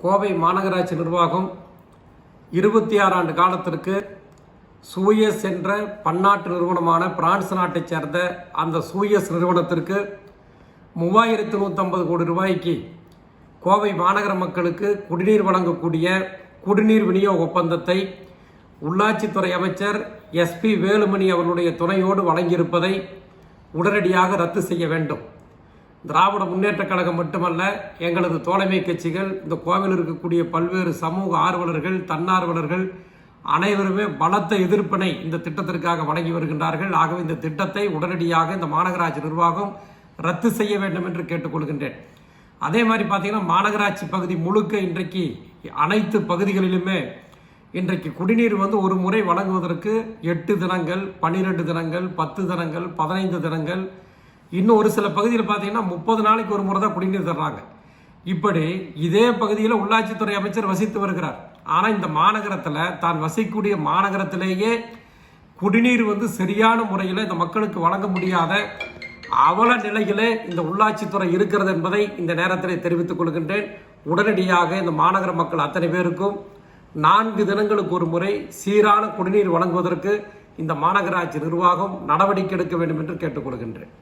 கோவை மாநகராட்சி நிர்வாகம் இருபத்தி ஆறு ஆண்டு காலத்திற்கு சூயஸ் என்ற பன்னாட்டு நிறுவனமான பிரான்ஸ் நாட்டைச் சேர்ந்த அந்த சூயஸ் நிறுவனத்திற்கு மூவாயிரத்து நூற்றம்பது கோடி ரூபாய்க்கு கோவை மாநகர மக்களுக்கு குடிநீர் வழங்கக்கூடிய குடிநீர் விநியோக ஒப்பந்தத்தை உள்ளாட்சித்துறை அமைச்சர் எஸ்பி வேலுமணி அவர்களுடைய துணையோடு வழங்கியிருப்பதை உடனடியாக ரத்து செய்ய வேண்டும். திராவிட முன்னேற்றக் கழகம் மட்டுமல்ல எங்களது தோழமை கட்சிகள் இந்த கோவில் இருக்கக்கூடிய பல்வேறு சமூக ஆர்வலர்கள் தன்னார்வலர்கள் அனைவருமே பலத்த எதிர்ப்பினை இந்த திட்டத்திற்காக வழங்கி வருகின்றார்கள். ஆகவே இந்த திட்டத்தை உடனடியாக இந்த மாநகராட்சி நிர்வாகம் ரத்து செய்ய வேண்டும் என்று கேட்டுக்கொள்கின்றேன். அதே மாதிரி பார்த்தீங்கன்னா மாநகராட்சி பகுதி முழுக்க இன்றைக்கு அனைத்து பகுதிகளிலுமே இன்றைக்கு குடிநீர் வந்து ஒரு முறை வழங்குவதற்கு எட்டு தினங்கள் பன்னிரெண்டு தினங்கள் பத்து தினங்கள் பதினைந்து தினங்கள் இன்னும் ஒரு சில பகுதியில் பார்த்தீங்கன்னா முப்பது நாளைக்கு ஒரு முறை தான் குடிநீர் தர்றாங்க. இப்படி இதே பகுதியில் உள்ளாட்சித்துறை அமைச்சர் வசித்து வருகிறார். ஆனால் இந்த மாநகரத்தில் தான் வசிக்கக்கூடிய மாநகரத்திலேயே குடிநீர் வந்து சரியான முறையில் இந்த மக்களுக்கு வழங்க முடியாத அவல நிலையிலே இந்த உள்ளாட்சித்துறை இருக்கிறது என்பதை இந்த நேரத்தில் தெரிவித்துக் கொள்கின்றேன். உடனடியாக இந்த மாநகர மக்கள் அத்தனை பேருக்கும் நான்கு தினங்களுக்கு ஒரு முறை சீரான குடிநீர் வழங்குவதற்கு இந்த மாநகராட்சி நிர்வாகம் நடவடிக்கை எடுக்க வேண்டும் என்று கேட்டுக்கொள்கின்றேன்.